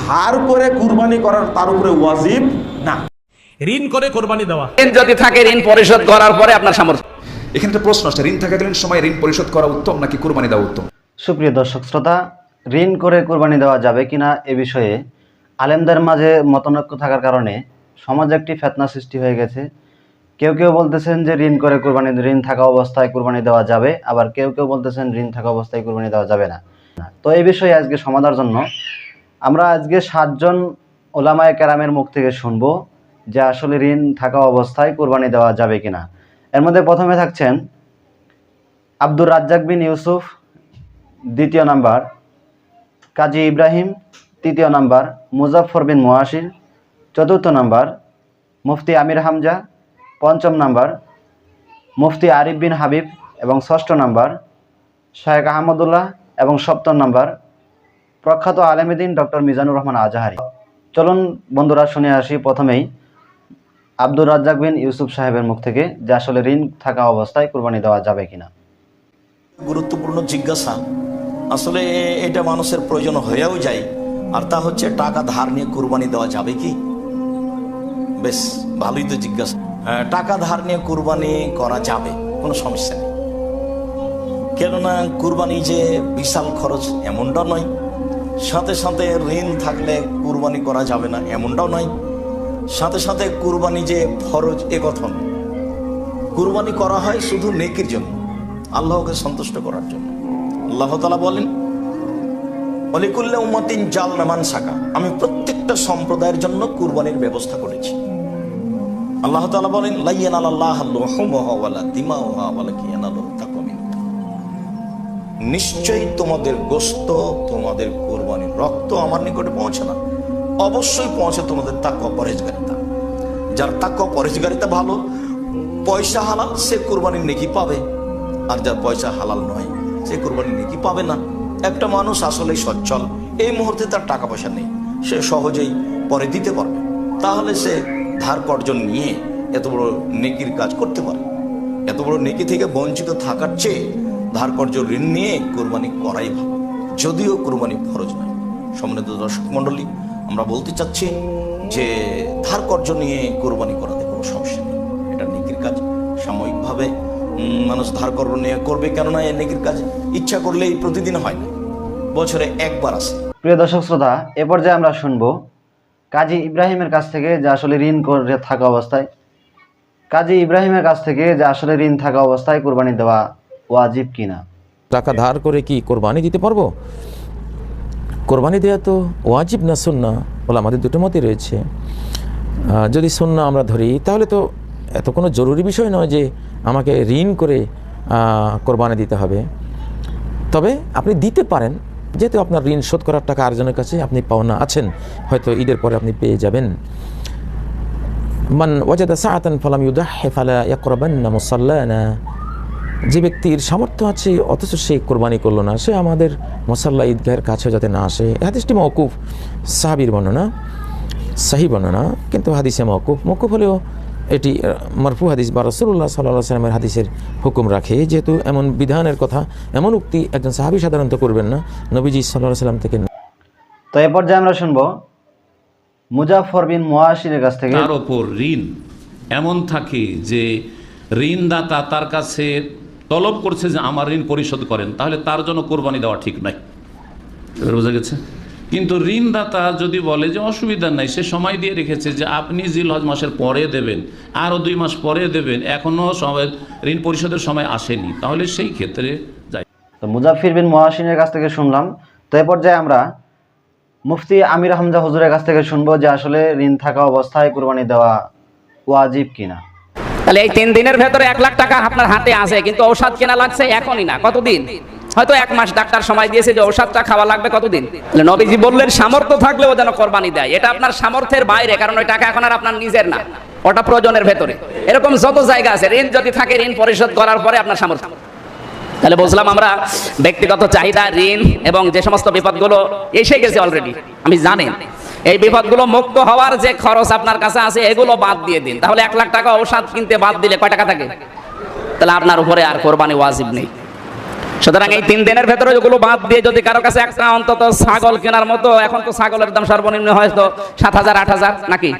ধার করে কুরবানি করার তার উপরে ওয়াজিব না। ঋণ করে কোরবানি দেওয়া। ঋণ যদি থাকে ঋণ পরিশোধ করার পরে আপনার সামর্থ্য। এখানে একটা প্রশ্ন আসছে ঋণ থাকাকালীন সময় ঋণ পরিশোধ করা উত্তম নাকি কুরবানি দেওয়া উত্তম? সুপ্রিয় দর্শক শ্রোতা ঋণ করে কোরবানি দেওয়া যাবে কিনা এ বিষয়ে আলেমদের মাঝে মতনৈক্য থাকার কারণে সমাজে একটি ফেতনা সৃষ্টি হয়ে গেছে। কেউ কেউ বলতেছেন যে ঋণ করে কোরবানি ঋণ থাকা অবস্থায় কোরবানি দেওয়া যাবে আবার কেউ কেউ বলতেছেন ঋণ থাকা অবস্থায় কোরবানি দেওয়া যাবে না। তো এই বিষয়ে আজকে সমাধার জন্য আমরা আজকে সাতজন ওলামায় কেরামের মুখ থেকে শুনব যে আসলে ঋণ থাকা অবস্থায় কোরবানি দেওয়া যাবে কিনা। এর মধ্যে প্রথমে থাকছেন আব্দুর রাজ্জাক বিন ইউসুফ, দ্বিতীয় নাম্বার কাজী ইব্রাহিম, তৃতীয় নাম্বার মুজাফর বিন মোয়াশির চতুর্থ নাম্বার মুফতি আমির হামজা, পঞ্চম নাম্বার মুফতি আরিফ বিন হাবিব এবং ষষ্ঠ নাম্বার শায়েক আহমদুল্লাহ এবং সপ্তম নাম্বার প্রখ্যাত আলেমদিন ডক্টর মিজানুর রহমান আজাহারি। চলুন বন্ধুরা শুনে আসি প্রথমেই আব্দুর রাজ্জাক বিন ইউসুফ সাহেবের মুখ থেকে যে আসলে ঋণ থাকা অবস্থায় কোরবানি দেওয়া যাবে কিনা। গুরুত্বপূর্ণ জিজ্ঞাসা। আসলে এটা মানুষের প্রয়োজন হয়েও যায়। আর তা হচ্ছে টাকা ধার নিয়ে কুরবানি দেওয়া যাবে কি? বেশ ভালোই তো জিজ্ঞাসা। হ্যাঁ, টাকা ধার নিয়ে কুরবানি করা যাবে কোনো সমস্যা নেই। কেননা কুরবানি যে বিশাল খরচ এমনটা নয়। সাথে সাথে ঋণ থাকলে কুরবানি করা যাবে না, এমনটাও নয়। সাথে সাথে কুরবানি যে ফরজ, এ কথন। কুরবানি করা হয় শুধু নেকির জন্য, আল্লাহকে সন্তুষ্ট করার জন্য। আল্লাহ তালা বলেন অলিকুল্লা উম্মতিন জাল নামান শাখা আমি প্রত্যেকটা সম্প্রদায়ের জন্য কুরবানির ব্যবস্থা করেছি। আল্লাহ তালা বলেন লাইয়ান আল্লাহ দিমাউহা ওয়ালা মিনকুম। নিশ্চয়ই তোমাদের গোস্ত, তোমাদের কুরবানির রক্ত আমার নিকটে পৌঁছে না। অবশ্যই পৌঁছে তোমাদের তাকওয়া পরেজগারিতা যার তাকওয়া পরেজগারিতা ভালো, পয়সা হালাল সে কুরবানির নেকি পাবে। আর যার পয়সা হালাল নয়, সে কুরবানির নেকি পাবে না। একটা মানুষ আসলেই সচ্ছল, এই মুহূর্তে তার টাকা পয়সা নেই। সে সহজেই পরে দিতে পারবে। তাহলে সে ধার কর্জন নিয়ে এত বড় নেকির কাজ করতে পারে। এত বড় নেকি থেকে বঞ্চিত থাকার চেয়ে ধার কর্জ ঋণ নিয়ে কোরবানি করাই ভালো। যদিও কোরবানি ফরজ নয়। সম্মানিত দর্শক মণ্ডলী, আমরা বলতে চাচ্ছি যে ধার কর্জ নিয়ে কোরবানি করাতে কোনো সমস্যা নেই। এটা নেকির কাজ। সাময়িকভাবে মানুষ ধার কর্ম নিয়ে করবে কেননা এই নেকির কাজ ইচ্ছা করলেই প্রতিদিন হয় না। বছরে একবার আসে প্রিয় দর্শক শ্রোতা, এ পর্যায়ে আমরা শুনব কাজী ইব্রাহিমের কাছ থেকে যে আসলে ঋণ করে থাকা অবস্থায়। কাজী ইব্রাহিমের কাছ থেকে যে আসলে ঋণ থাকা অবস্থায় কোরবানি দেওয়া ওয়াজিব কিনা? টাকা ধার করে কি কোরবানি দিতে পারব? কোরবানি দেওয়া তো ওয়াজিব না সুন্না? বলে আমাদের দুটো মতই রয়েছে। যদি সুন্না আমরা ধরি, তাহলে তো এত কোনো জরুরি বিষয় নয় যে আমাকে ঋণ করে কোরবানি দিতে হবে। তবে আপনি দিতে পারেন, যেহেতু আপনার ঋণ শোধ করার টাকা আরেকজনের কাছে আপনি পাওনা আছেন, হয়তো ঈদের পরে আপনি পেয়ে যাবেন। মান ওয়াজাদা সাআতান ফালাম ইউদাহি ফালা ইয়াকরাবান্না মুসাল্লানা। যে ব্যক্তির সামর্থ্য আছে অথচ সে কোরবানি করল না সে আমাদের মসাল্লা ঈদগাহের কাছে যাতে না আসে। হাদিসটি মৌকুফ সাহাবির বর্ণনা সাহি বর্ণনা কিন্তু হাদিসে মৌকুফ মকুফ হলেও এটি মারফু হাদিস বা রসুল্লাহ সাল্লাহ সাল্লামের হাদিসের হুকুম রাখে। যেহেতু এমন বিধানের কথা এমন উক্তি একজন সাহাবি সাধারণত করবেন না নবীজি সাল্লাহ সাল্লাম থেকে তো এ পর্যায়ে আমরা শুনব মুজাফর বিন মোয়াশিরের কাছ থেকে। তার ওপর ঋণ। এমন থাকে যে ঋণদাতা তার কাছে তলব করছে যে আমার ঋণ পরিশোধ করেন, তাহলে তার জন্য কোরবানি দেওয়া ঠিক নয়। বোঝা গেছে? কিন্তু ঋণদাতা যদি বলে যে অসুবিধা নাই, সে সময় দিয়ে রেখেছে যে আপনি জিল হজ মাসের পরে দেবেন, আরও দুই মাস পরে দেবেন এখনও সময় ঋণ পরিশোধের সময় আসেনি, তাহলে সেই ক্ষেত্রে যাই। তো মুজাফির বিন মোয়াশিনের কাছ থেকে শুনলাম, তো এ পর্যায়ে আমরা মুফতি আমির হামজা হুজুরের কাছ থেকে শুনব যে আসলে ঋণ থাকা অবস্থায় কোরবানি দেওয়া ওয়াজিব কিনা। তাহলে এই তিন দিনের ভেতরে এক লাখ টাকা আপনার হাতে আছে, কিন্তু ঔষধ কেনা লাগছে এখনই না, কতদিন? হয়তো এক মাস ডাক্তার সময় দিয়েছে যে ঔষধটা খাওয়া লাগবে কতদিন? নবীজি বললেন, সামর্থ্য থাকলেও যেন কোরবানি দেয়। এটা আপনার সামর্থ্যের বাইরে, কারণ ওই টাকা এখন আর আপনার নিজের না। ওটা প্রয়োজনের ভেতরে। এরকম যত জায়গা আছে, ঋণ যদি থাকে, ঋণ পরিশোধ করার পরে আপনার সামর্থ্য। তাহলে বুঝলাম আমরা, ব্যক্তিগত চাহিদা, ঋণ এবং যে সমস্ত বিপদগুলো এসে গেছে অলরেডি আমি জানেন এই বিপদগুলো মুক্ত হওয়ার যে খরচ আপনার কাছে আছে, এগুলো বাদ দিয়ে দিন। তাহলে এক লাখ টাকা ঔষধ কিনতে বাদ দিলে কয় টাকা থাকে? তাহলে আপনার উপরে আর কোরবানি ওয়াজিব নেই। সুতরাং এই তিন দিনের ভেতরে ওগুলো বাদ দিয়ে যদি কারও কাছে একটা অন্তত ছাগল কেনার মতো, এখন তো ছাগলের দাম সর্বনিম্ন হয়তো সাত হাজার, আট হাজার, নাকি?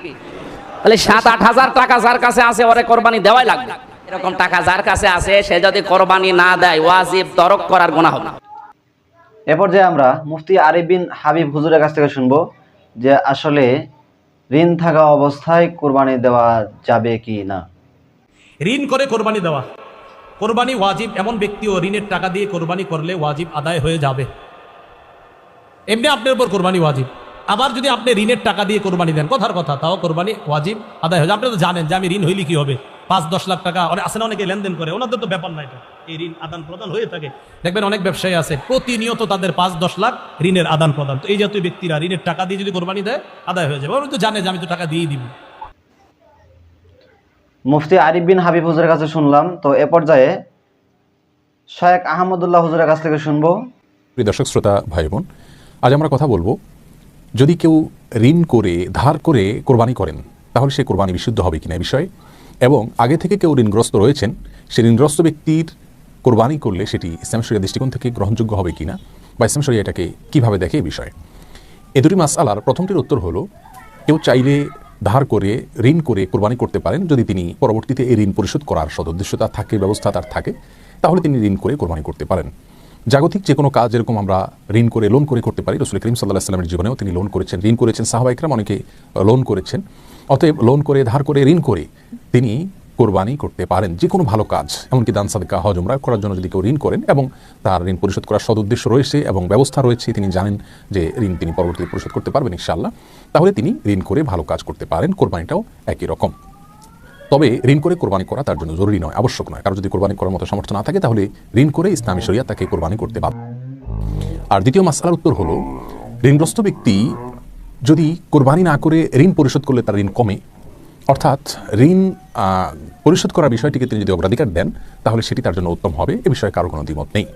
তাহলে সাত, আট হাজার টাকা যার কাছে আছে, ওরে কোরবানি দেওয়াই লাগবে। এরকম টাকা যার কাছে আছে, সে যদি কোরবানি না দেয়, ওয়াজিব, তরক করার গুনাহ হবে। এ পর্যায়ে আমরা মুফতি আরিফ বিন হাবিব হুজুরের কাছ থেকে শুনব। যে আসলে ঋণ থাকা অবস্থায় কোরবানি দেওয়া যাবে কি না? ঋণ করে কোরবানি দেওয়া। কোরবানি ওয়াজিব, এমন ব্যক্তিও ঋণের টাকা দিয়ে কোরবানি করলে ওয়াজিব আদায় হয়ে যাবে। এমনি আপনার উপর কোরবানি ওয়াজিব। আবার যদি আপনি ঋণের টাকা দিয়ে কোরবানি দেন, কথার কথা, তাও কোরবানি ওয়াজিব আদায় হয়ে যাবে। আপনি তো জানেন যে আমি ঋণ হইলে কি হবে। পাঁচ দশ লাখ টাকা। অনেক আছে না অনেকে লেনদেন করে? ওনাদের তো ব্যাপার না এটা। এই ঋণ আদান প্রদান হয়ে থাকে। দেখবেন অনেক ব্যবসায়ী আছে প্রতিনিয়ত তাদের পাঁচ দশ লাখ ঋণের আদান প্রদান। তো এই জাতীয় ব্যক্তিরা ঋণের টাকা দিয়ে যদি কোরবানি দেয় আদায় হয়ে যাবে। ওরা তো জানে যে আমি তো টাকা দিয়েই দিব। মুফতি আরিফ বিন হাবিব হুজুরের কাছে শুনলাম। তো এ পর্যায়ে শায়েক আহমদুল্লাহ হুজুরের কাছ থেকে শুনব। প্রিয় দর্শক শ্রোতা ভাই বোন আজ আমরা কথা বলব যদি কেউ ঋণ করে ধার করে কোরবানি করেন তাহলে সে কোরবানি বিশুদ্ধ হবে কিনা এ বিষয়ে। এবং আগে থেকে কেউ ঋণগ্রস্ত রয়েছেন সে ঋণগ্রস্ত ব্যক্তির কোরবানি করলে সেটি ইসলাম শরিয়া দৃষ্টিকোণ থেকে গ্রহণযোগ্য হবে কিনা বা ইসলাম শরিয়া এটাকে কীভাবে দেখে এ বিষয়ে? এ দুটি মাস আলার প্রথমটির উত্তর হলো, কেউ চাইলে ধার করে, ঋণ করে কোরবানি করতে পারেন যদি তিনি পরবর্তীতে এই ঋণ পরিশোধ করার সদুদ্দেশ্যতা থাকে, ব্যবস্থা তার থাকে, তাহলে তিনি ঋণ করে কোরবানি করতে পারেন। জাগতিক যে কোনো কাজ যেরকম আমরা ঋণ করে লোন করে করতে পারি, রসুল করিম সাল্লাহ সাল্লামের জীবনেও তিনি লোন করেছেন, ঋণ করেছেন সাহাবা ইকরাম অনেকে লোন করেছেন। অতএব লোন করে, ধার করে, ঋণ করে তিনি কোরবানি করতে পারেন, যে কোনো ভালো কাজ। এমনকি দান সাদকা, হজ, উমরা করার জন্য যদি কেউ ঋণ করেন এবং তার ঋণ পরিশোধ করার সদুদ্দেশ্য রয়েছে এবং ব্যবস্থা রয়েছে, তিনি জানেন যে ঋণ তিনি পরবর্তীতে পরিশোধ করতে পারবেন ইনশাআল্লাহ, তাহলে তিনি ঋণ করে ভালো কাজ করতে পারেন, কোরবানিটাও একই রকম। তবে ঋণ করে কোরবানি করা তার জন্য জরুরি নয়, আবশ্যক নয়। কারও যদি কোরবানি করার মতো সামর্থ্য না থাকে, তাহলে ঋণ করে ইসলামী শরিয়া তাকে কোরবানি করতে বাধ্য। আর দ্বিতীয় মাসালার উত্তর হলো, ঋণগ্রস্ত ব্যক্তি যদি কোরবানি না করে ঋণ পরিশোধ করলে তার ঋণ কমে, অর্থাৎ ঋণ পরিশোধ করার বিষয়টিকে তিনি যদি অগ্রাধিকার দেন, তাহলে সেটি তার জন্য উত্তম হবে, এ বিষয়ে কারও কোনো দ্বিমত নেই।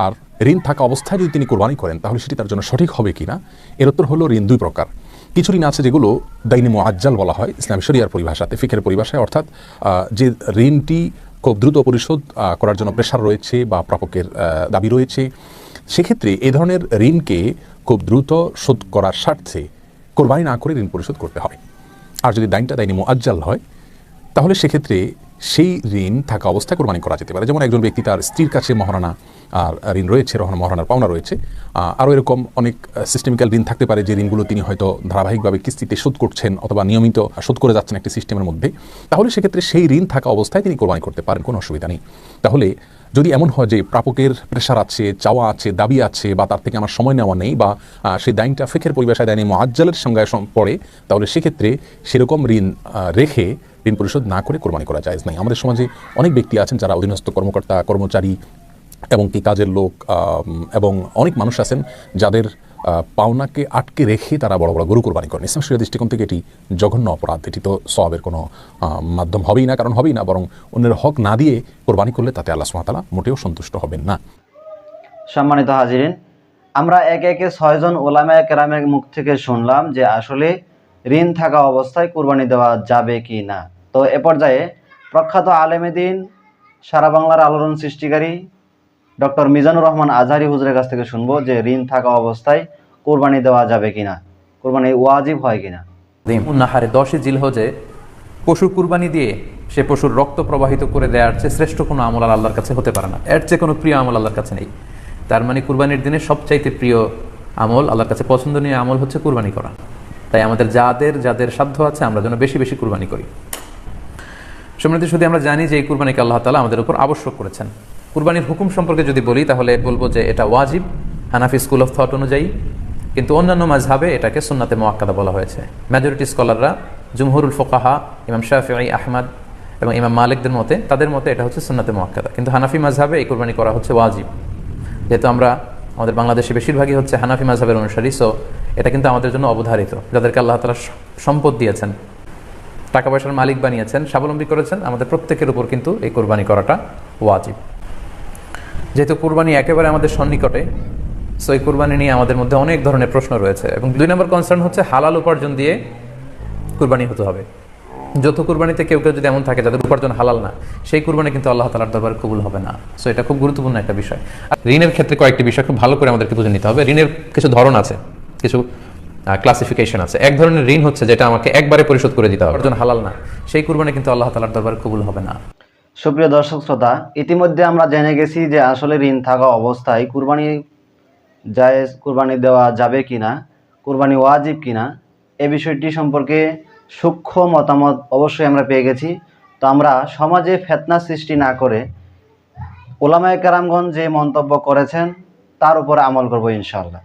আর ঋণ থাকা অবস্থায় যদি তিনি কোরবানি করেন, তাহলে সেটি তার জন্য সঠিক হবে কিনা, এর উত্তর হলো ঋণ দুই প্রকার। কিছু ঋণ আছে যেগুলো দাইনি মোয়াজ্জাল বলা হয়, ইসলাম শরিয়ার পরিভাষাতে ফিকের পরিভাষায়, অর্থাৎ যে ঋণটি খুব দ্রুত পরিশোধ করার জন্য প্রেশার রয়েছে বা প্রাপকের দাবি রয়েছে, সেক্ষেত্রে এ ধরনের ঋণকে খুব দ্রুত শোধ করার স্বার্থে কোরবানি না করে ঋণ পরিশোধ করতে হয়। আর যদি দাইনটা দাইনি মোয়াজ্জাল হয়, তাহলে সেক্ষেত্রে সেই ঋণ থাকা অবস্থায় কোরবানি করা যেতে পারে। যেমন একজন ব্যক্তি তার স্ত্রীর কাছে মহারানা আর ঋণ রয়েছে রহনা মহারানার পাওনা রয়েছে। আরও এরকম অনেক সিস্টেমিক্যাল ঋণ থাকতে পারে যে ঋণগুলো তিনি হয়তো ধারাবাহিকভাবে কিস্তিতে শোধ করছেন অথবা নিয়মিত শোধ করে যাচ্ছেন একটি সিস্টেমের মধ্যে। তাহলে সেক্ষেত্রে সেই ঋণ থাকা অবস্থায় তিনি কোরবানি করতে পারেন, কোনো অসুবিধা নেই। তাহলে যদি এমন হয় যে প্রাপকের প্রেশার আছে, চাওয়া আছে, দাবি আছে, বা তার থেকে আমার সময় নেওয়া নেই, বা সেই দাইনটা ফেকের পরিবেশায় দায়নি মোয়াজ্জালের সঙ্গে পড়ে, তাহলে সেক্ষেত্রে সেরকম ঋণ রেখে ঋণ পরিশোধ না করে কোরবানি করা যায় নাই। আমাদের সমাজে অনেক ব্যক্তি আছেন যারা অধীনস্থ কর্মকর্তা, কর্মচারী, এবং কি কাজের লোক এবং অনেক মানুষ আছেন যাদের পাওনাকে আটকে রেখে তারা বড় বড় গরু কোরবানি করেন। ইসলাম শরীয় দৃষ্টিকোণ থেকে এটি জঘন্য অপরাধ। এটি তো সবের কোনো মাধ্যম হবেই না, কারণ হবেই না, বরং অন্যের হক না দিয়ে কোরবানি করলে তাতে আল্লাহ সুমাতালা মোটেও সন্তুষ্ট হবেন না। সম্মানিত হাজিরিন, আমরা একে একে ছয়জন ওলামায় কেরামের মুখ থেকে শুনলাম যে আসলে ঋণ থাকা অবস্থায় কোরবানি দেওয়া যাবে কি না। তো এ পর্যায়ে প্রখ্যাত আলেমেদিন সারা বাংলার আলোড়ন সৃষ্টিকারী ডক্টর মিজানুর রহমান আজহারি হুজুরের কাছ থেকে শুনব যে ঋণ থাকা অবস্থায় কোরবানি দেওয়া যাবে কিনা, কোরবানি ওয়াজিব হয় কিনা। নাহারে দশই জিলহজে পশু কুরবানি দিয়ে সে পশুর রক্ত প্রবাহিত করে দেওয়ার চেয়ে শ্রেষ্ঠ কোনো আমল আল্লাহর কাছে হতে পারে না। এর চেয়ে কোনো প্রিয় আমল আল্লাহর কাছে নেই। তার মানে কুরবানির দিনে সবচাইতে প্রিয় আমল আল্লাহর কাছে পছন্দনীয় আমল হচ্ছে কুরবানি করা। তাই আমাদের যাদের যাদের সাধ্য আছে, আমরা যেন বেশি বেশি কুরবানি করি। সম্মানিত শুধু আমরা জানি যে এই কুরবানিকে আল্লাহ তালা আমাদের উপর আবশ্যক করেছেন। কুরবানির হুকুম সম্পর্কে যদি বলি, তাহলে বলব যে এটা ওয়াজিব। হানাফি স্কুল অফ থট অনুযায়ী। কিন্তু অন্যান্য মাঝহাবে এটাকে সুন্নাতে মোয়াক্কাদা বলা হয়েছে। মেজরিটি স্কলাররা, জুমহুরুল ফোকাহা, ইমাম শাফি আহমদ এবং ইমাম মালিকদের মতে, তাদের মতে এটা হচ্ছে সুন্নাতে মোয়াক্কাদা কিন্তু হানাফি মাঝহাবে এই কুরবানি করা হচ্ছে ওয়াজিব। যেহেতু আমরা, আমাদের বাংলাদেশে বেশিরভাগই হচ্ছে হানাফি মাঝহাবের অনুসারী, সো এটা কিন্তু আমাদের জন্য অবধারিত। যাদেরকে আল্লাহ তালা সম্পদ দিয়েছেন, টাকা পয়সার মালিক বানিয়েছেন, স্বাবলম্বী করেছেন, আমাদের প্রত্যেকের উপর কিন্তু এই কোরবানি করাটা ওয়াজিব। যেহেতু কোরবানি একেবারে আমাদের সন্নিকটে সো এই কোরবানি নিয়ে আমাদের মধ্যে অনেক ধরনের প্রশ্ন রয়েছে এবং দুই নম্বর কনসার্ন হচ্ছে হালাল উপার্জন দিয়ে কোরবানি হতে হবে। যৌথ কুরবানিতে কেউ কেউ যদি এমন থাকে যাদের উপার্জন হালাল না, সেই কুরবানি কিন্তু আল্লাহ তালার দরবার কবুল হবে না। সো এটা খুব গুরুত্বপূর্ণ একটা বিষয়। আর ঋণের ক্ষেত্রে কয়েকটি বিষয় খুব ভালো করে আমাদেরকে বুঝে নিতে হবে। ঋণের কিছু ধরন আছে, কিছু ক্লাসিফিকেশন আছে। এক ধরনের ঋণ হচ্ছে যেটা আমাকে একবারে পরিশোধ করে দিতে হবে। হালাল না, সেই কুরবানি কিন্তু আল্লাহ তালার দরবার কবুল হবে না। সুপ্রিয় দর্শক শ্রোতা, ইতিমধ্যে আমরা জেনে গেছি যে আসলে ঋণ থাকা অবস্থায় কুরবানি জায়েজ কুরবানি দেওয়া যাবে কিনা, কুরবানি ওয়াজিব কিনা, এ বিষয়টি সম্পর্কে সূক্ষ্ম মতামত অবশ্যই আমরা পেয়ে গেছি। তো আমরা সমাজে ফেতনা সৃষ্টি না করে ওলামায় কারামগঞ্জ যে মন্তব্য করেছেন, তার উপরে আমল করব ইনশাআল্লাহ।